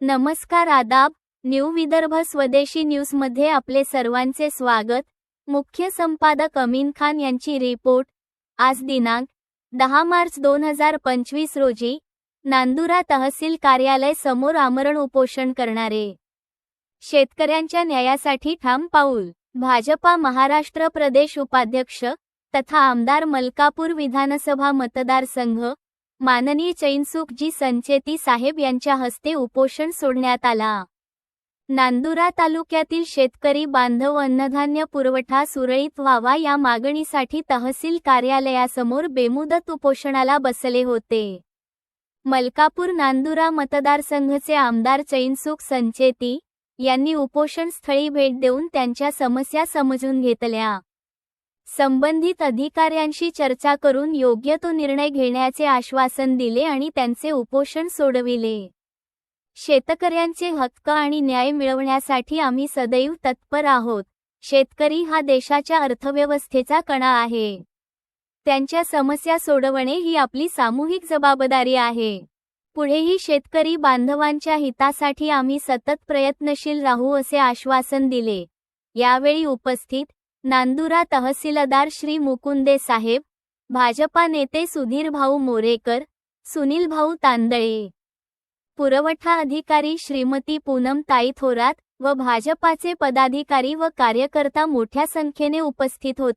नमस्कार आदाब न्यू विदर्भ स्वदेशी न्यूजमध्ये आपले सर्वांचे स्वागत. मुख्य संपादक अमीन खान यांची रिपोर्ट. आज दिनांक दहा मार्च दोन हजार पंचवीस रोजी नांदुरा तहसील कार्यालय समोर आमरण उपोषण करणारे. शेतकऱ्यांच्या न्यायासाठी ठाम पाऊल. भाजपा महाराष्ट्र प्रदेश उपाध्यक्ष तथा आमदार मलकापूर विधानसभा मतदारसंघ माननीय चैनसुखजी संचेती साहेब यांच्या हस्ते उपोषण सोडण्यात आला. नांदुरा तालुक्यातील शेतकरी बांधव अन्नधान्य पुरवठा सुरळीत व्हावा या मागणीसाठी तहसील कार्यालयासमोर बेमुदत उपोषणाला बसले होते. मलकापूर नांदुरा मतदारसंघचे आमदार चैनसुख संचेती यांनी उपोषण स्थळी भेट देऊन त्यांच्या समस्या समजून घेतल्या. संबंधित अधिकाऱ्यांशी चर्चा करून योग्य तो निर्णय घेण्याचे आश्वासन दिले आणि त्यांचे उपोषण सोडविले. शेतकऱ्यांचे हक्क आणि न्याय मिळवण्यासाठी आम्ही सदैव तत्पर आहोत. शेतकरी हा देशाच्या अर्थव्यवस्थेचा कणा आहे. त्यांच्या समस्या सोडवणे ही आपली सामूहिक जबाबदारी आहे. पुढेही शेतकरी बांधवांच्या हितासाठी आम्ही सतत प्रयत्नशील राहू असे आश्वासन दिले. यावेळी उपस्थित नांदुरा तहसीलदार श्री मुकुंदे साहेब भाजपा नेते सुधीर भाऊ मोरेकर सुनील भाऊ तांदळे पुरवठा अधिकारी श्रीमती पूनम ताई थोरात व भाजपाचे पदाधिकारी व कार्यकर्ता मोठ्या संख्येने उपस्थित होते